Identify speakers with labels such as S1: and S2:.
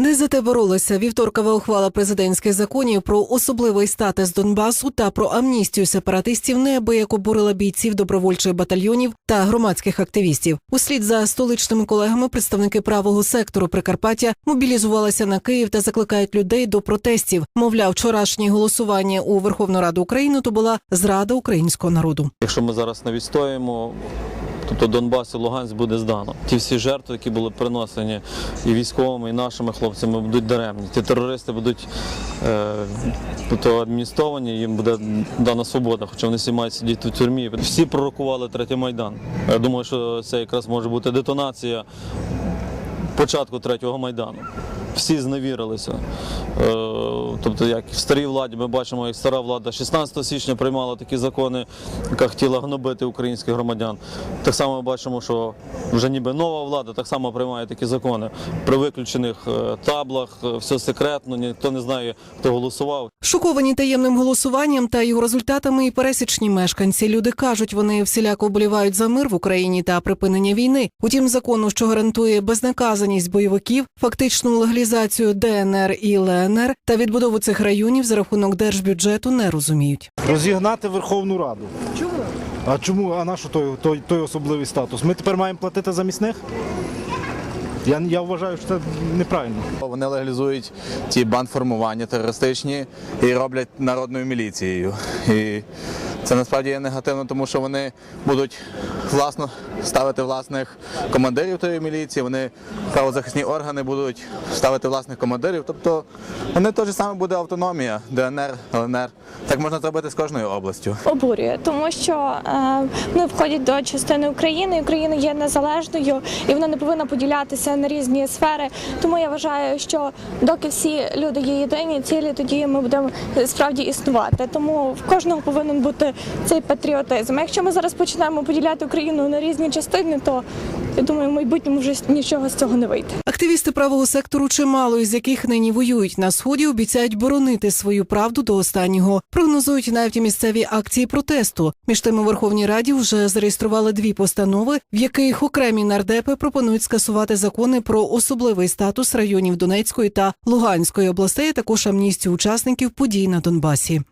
S1: Не за те. Вівторкова ухвала президентських законів про особливий статус Донбасу та про амністію сепаратистів неабияк обурила бійців добровольчих батальйонів та громадських активістів. Услід за столичними колегами представники правого сектору Прикарпаття мобілізувалися на Київ та закликають людей до протестів. Мовляв, вчорашнє голосування у Верховну Раду України то була зрада українського народу.
S2: Якщо ми зараз не відстоїмо, тобто Донбас і Луганськ буде здано. Ті всі жертви, які були приносені і військовими, і нашими хлопцями, будуть даремні. Ті терористи будуть е, адміністровані, їм буде дана свобода, хоча вони всі мають сидіти в тюрмі. Всі пророкували третій майдан. Я думаю, що це якраз може бути детонація початку третього майдану. Всі зневірилися. Е, Тобто, як в старій владі ми бачимо, як стара влада 16 січня приймала такі закони, яка хотіла гнобити українських громадян. Так само ми бачимо, що вже ніби нова влада так само приймає такі закони. При виключених е, таблах, е, все секретно, ніхто не знає, хто голосував.
S1: Шоковані таємним голосуванням та його результатами і пересічні мешканці. Люди кажуть, вони всіляко вболівають за мир в Україні та припинення війни. Утім, закону, що гарантує безнаказаність бойовиків, фактичну легалізацію ДНР і ЛНР та відбудову цих районів за рахунок держбюджету не розуміють.
S3: Розігнати Верховну Раду. Чому? А чому? А наш той, той, той особливий статус? Ми тепер маємо платити замість них? Я, я вважаю, що це неправильно.
S4: Вони легалізують ті бандформування терористичні і роблять народною міліцією. І це насправді є негативно, тому що вони будуть власно ставити власних командирів тої міліції, вони правозахисні органи будуть ставити власних командирів. Тобто вони теж саме буде автономія, ДНР, ЛНР. Так можна зробити з кожною областю.
S5: обурює, тому що е, вони входять до частини України. Україна є незалежною і вона не повинна поділятися на різні сфери. Тому я вважаю, що доки всі люди є єдині цілі, тоді ми будемо справді існувати. Тому в кожного повинен бути цей патріотизм. Якщо ми зараз починаємо поділяти Україну на різні частини, то я думаю, в майбутньому вже нічого з цього не вийде.
S1: Активісти правого сектору, чимало із яких нині воюють на сході, обіцяють боронити свою правду до останнього. Прогнозують навіть місцеві акції протесту. Між тим у Верховній Раді вже зареєстрували дві постанови, в яких окремі нардепи пропонують скасувати закони про особливий статус районів Донецької та Луганської областей, а також амністію учасників подій на Донбасі.